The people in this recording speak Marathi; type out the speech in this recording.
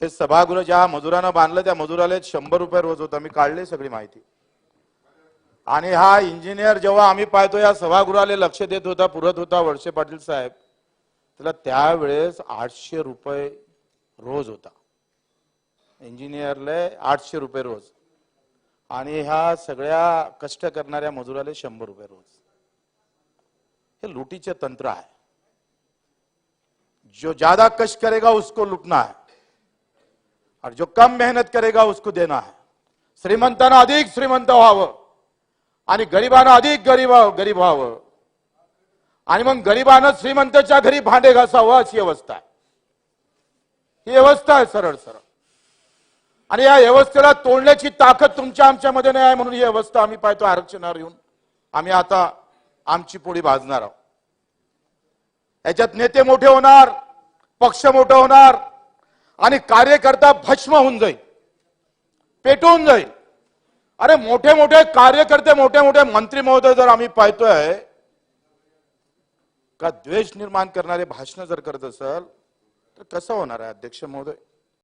हे सभागृह ज्या मजुरानं बांधलं त्या मजुराला शंभर रुपये रोज होता. मी काढले सगळी माहिती. आणि हा इंजिनियर जेव्हा आम्ही पाहतो या सभागृहाला लक्ष देत होता पुरत होता वळसे पाटील साहेब त्याला त्यावेळेस आठशे रुपये रोज होता. इंजिनियरले आठशे रुपये रोज. आणि ह्या सगळ्या कष्ट करणाऱ्या मजुराला शंभर रुपये रोज. हे लुटीचे तंत्र आहे. जो ज्यादा कष्ट करेगा उसको लुटना है. और जो कम मेहनत करेगा उसको देना है। श्रीमंतांना अधिक श्रीमंत व्हावं आणि गरिबांना अधिक गरीब गरीब व्हावं आणि मग गरिबानं श्रीमंताच्या घरी भांडे घासावं अशी व्यवस्था आहे. ही व्यवस्था आहे सरळ सरळ. आणि या व्यवस्थेला तोडण्याची ताकद तुमच्या आमच्यामध्ये नाही आहे म्हणून ही व्यवस्था आम्ही पाहतो आरक्षणावर येऊन. आम्ही आता आमची पोळी भाजणार आहोत. याच्यात नेते मोठे होणार पक्ष मोठं होणार आणि कार्यकर्ता भस्म होऊन जाईल. पेटवून जाईल. अरे मोठे मोठे कार्यकर्ते मोठे मोठे मंत्री महोदय जर आम्ही पाहतोय का द्वेष निर्माण करणारे भाषण जर करत असेल तर कसं होणार आहे अध्यक्ष महोदय?